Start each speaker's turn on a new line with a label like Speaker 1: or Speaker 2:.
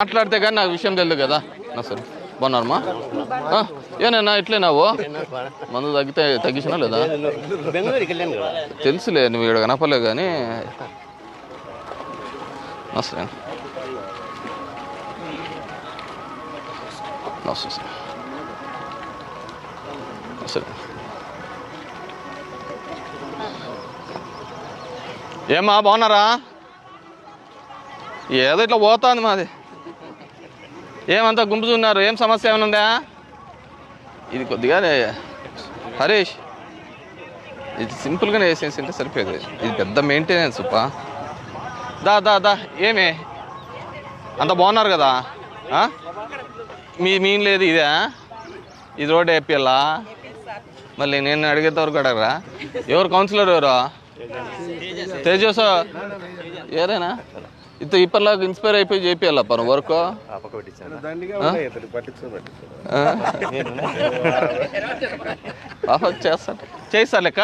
Speaker 1: మాట్లాడితే కానీ నాకు విషయం తెలియదు కదా. నా సరే. బాగున్నారమ్మా? ఆ, ఇట్లే నావు? మందు తగ్గితే తగ్గించినా లేదా? తెలుసులే నువ్వు ఇక్కడ కనపలే కానీ. నమస్తే నమస్తే సార్ సరే. ఏమా బాగున్నారా? ఏదో ఇట్లా పోతుంది మాది. ఏమంతా గుంపుతున్నారు? ఏం సమస్య ఏమైనా ఉందా? ఇది కొద్దిగా హరీష్ ఇది సింపుల్గానే వేసేసి ఉంటే సరిపోయేది. ఇది పెద్ద మెయింటెనెన్స్ పా దా దా దా ఏమే? అంత బాగున్నారు కదా? మీ మీన్ లేదు ఇదే ఇది రోడ్ వేపియాలా మళ్ళీ నేను అడిగేంత వరకు అడగరా? ఎవరు కౌన్సిలర్ ఎవరు? తేజస్ ఏదైనా? ఇంత ఇప్పటిలాగా ఇన్స్పైర్ అయిపోయి చేపియాలా పని? వర్క్
Speaker 2: ఆ? పక్క పెట్టించాను
Speaker 1: చేస్తాను. చేస్తా లెక్క?